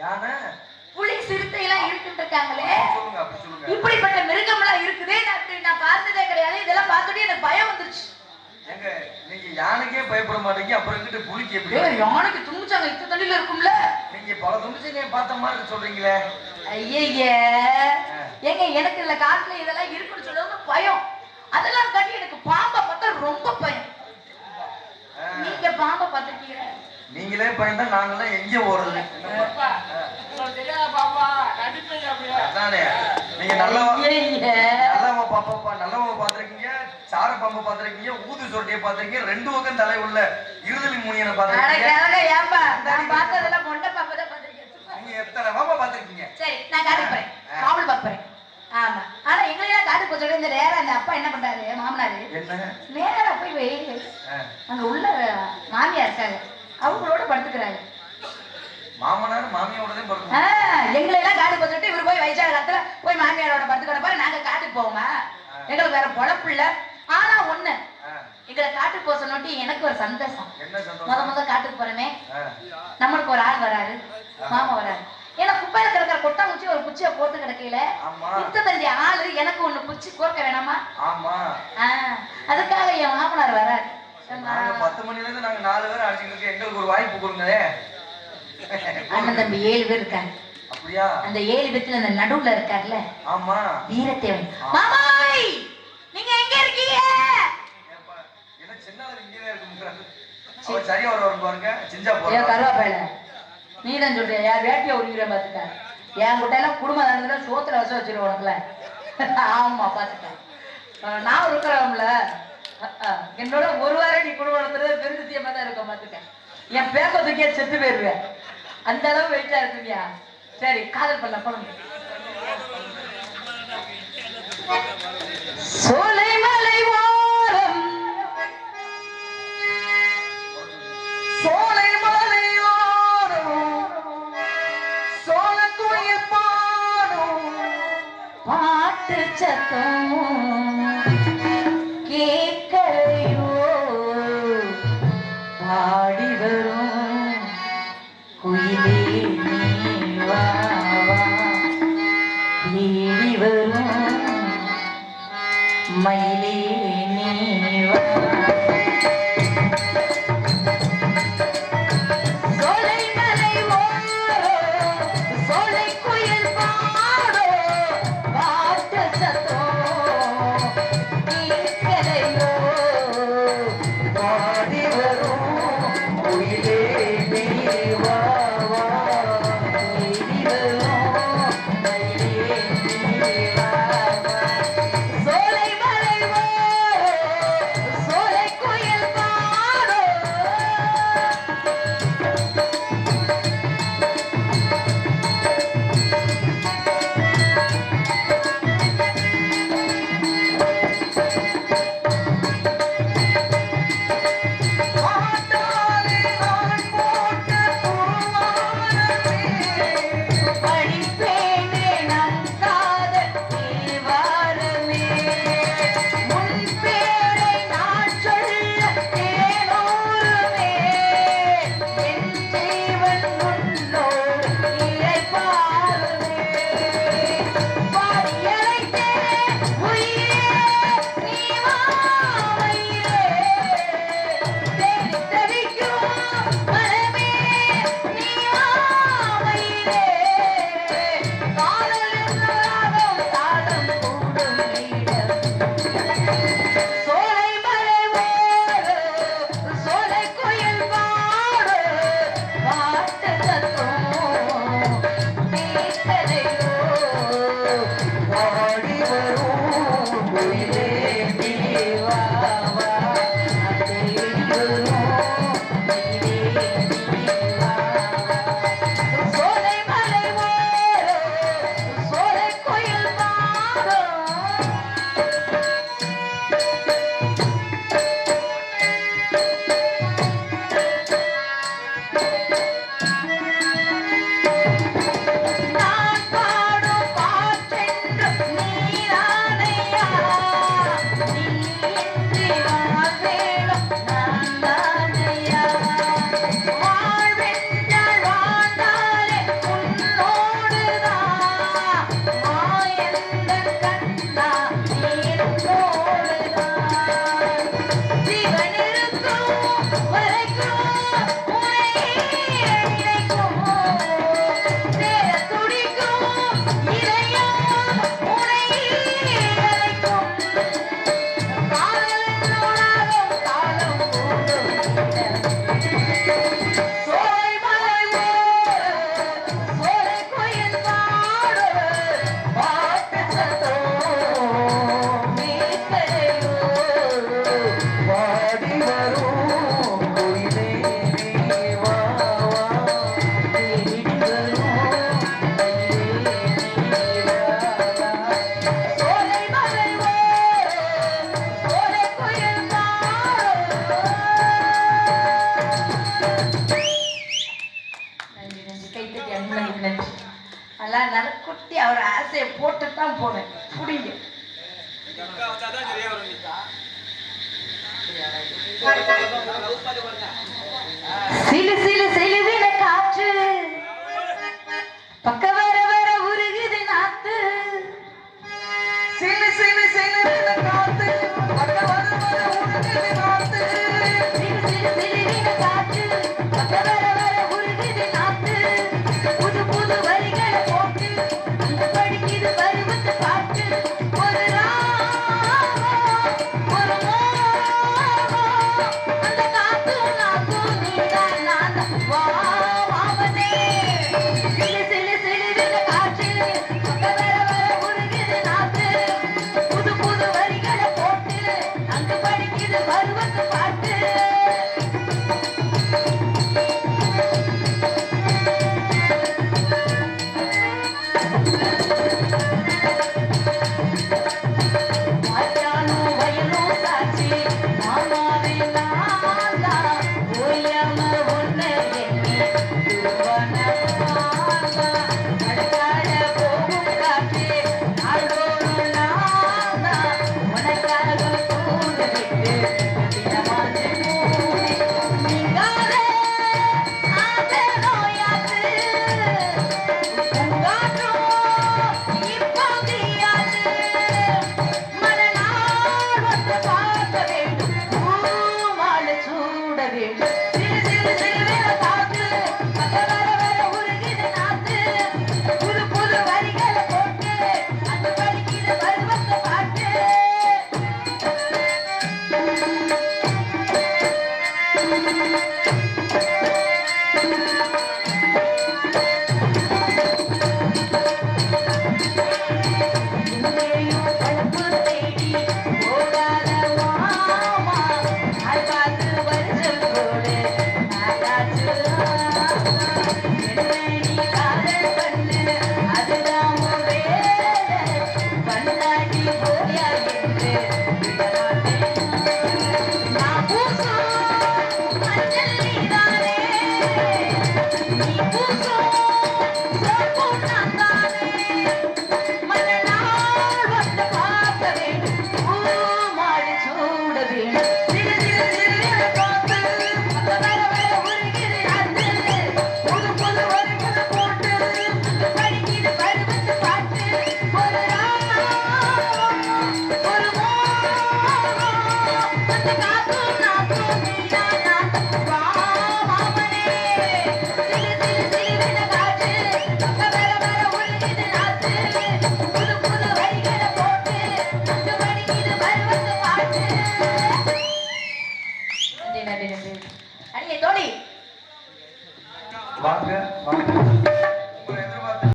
யானை? புலி சிறுத்தை எல்லாம் இருக்குன்னு இருக்காங்களே சொல்லுங்க அப்படி சொல்லுங்க. இப்படிப்பட்ட மிருகம் எல்லாம் இருக்குதே நான் அப்படி நான் பார்த்ததே கிடையாது. இதெல்லாம் பார்த்துட்டு எனக்கு பயம் வந்துருச்சு. ஏங்க நீங்க யானைக்கே பயப்பட மாட்டீங்க அப்புறம் எங்கிட்ட புலிக்கு எப்படி யானைக்கு துணிச்சாங்க இத்த தண்ணியில இருக்கும்ல? நீங்க பல துணிச்சங்க பார்த்த மாதிரி சொல்றீங்களே. ஐயே ஏங்க எனக்கு இல்ல காட்டுல இதெல்லாம் இருக்குன்னு சொல்லுவாங்க பயம். அதெல்லாம் காட்டி எனக்கு பாம்பை பார்த்தா ரொம்ப பயம். நீங்க பாம்பை பார்த்துருக்கீங்க. நீங்களே பயந்தா நாங்கெல்லாம் எங்க ஓடுறது பாப்பா? அதானே. நீங்க நல்ல ஐயே நல்லவ பாப்பா நல்லவ பாத்திருக்கீங்க சார பாம்பை பாத்திருக்கீங்க ஊது சொட்டையை பாத்திருக்கீங்க ரெண்டு பக்கம் தலை உள்ள இருதலி முனியனை பாத்திருக்கீங்க நீங்க எத்தனை பாம்பை பாத்திருக்கீங்க சரி நான் காட்டுக்கு போறேன். காவல் ஆமா. ஆனா எங்களையெல்லாம் போக சொல்லி இந்த நேரம் அந்த அப்பா என்ன பண்றாரு மாமனாரு? என்ன? நேரா போய் அங்க உள்ள மாமியார் இருக்காங்க. அவங்களோட படுத்துக்கிறாங்க மாமனார் ஆஹ், எங்களை எல்லாம் போக சொல்லிட்டு இவர் போய் வயசான காலத்துல போய் மாமியாரோட படுத்துக்கிற பாரு நாங்க காட்டுக்கு போவோமா? எங்களுக்கு வேற பொழப்பு இல்ல. ஆனா ஒண்ணு எங்களை காட்டுக்கு போக சொன்னோட்டி எனக்கு ஒரு சந்தோஷம். முத முத காட்டுக்கு போறமே. நம்மளுக்கு ஒரு ஆள் வராரு மாமா வராரு. ஏன்னா குப்பையில கிடக்கிற கொட்டாங்குச்சி ஒரு குச்சியை போட்டு கிடக்கையில இத்த ஆளு எனக்கு ஒண்ணு குச்சி கோர்க்க வேணாமா? அதுக்காக என் மாமனார் வராரு. நாங்க பத்து மணில இருந்து நாங்க நாலு பேர் அடிச்சுட்டு இருக்கோம். எங்களுக்கு ஒரு வாய்ப்பு கொடுங்களே. அண்ணன் தம்பி ஏழு பேர் இருக்காங்க. அப்படியா? அந்த ஏழு பேத்துல அந்த நடுவுல இருக்கார்ல ஆமா. வீரத்தேவன். மாமாய் நீங்க எங்க இருக்கீங்க? என்ன சின்ன ஆளு இங்கேதான் இருக்குங்கிறாரு. அவர் சரியா வருவாரு பாருங்க. செஞ்சா போறோம் கருவாப்பையில. நீ தான் சொல்றியா? யார் வேட்டிய உரிக்கிறேன் பாத்துக்க என் கிட்ட எல்லாம் குடும்ப நடந்ததுல சோத்துல வச வச்சிருவோம் உனக்குல. ஆமா பாத்துக்க நான் இருக்கிறவங்கள என்னோட ஒரு வாரம் நீ குடும்பம் நடத்துறது தான் இருக்கும் பார்த்துக்க. என் பேப்ப தூக்கியா செத்து போயிருவேன் அந்த அளவு வெயிட்டா இருக்குவியா சரி காதல் பண்ண போனோம் சோலைமலை ஓரம். சோலைமலை ஓரம். சோழக்குயில் பாடும். பாட்டு சத்தம். மயிலே நீ Thank you. சிலு சிலு சிலுவின காற்று. பக்க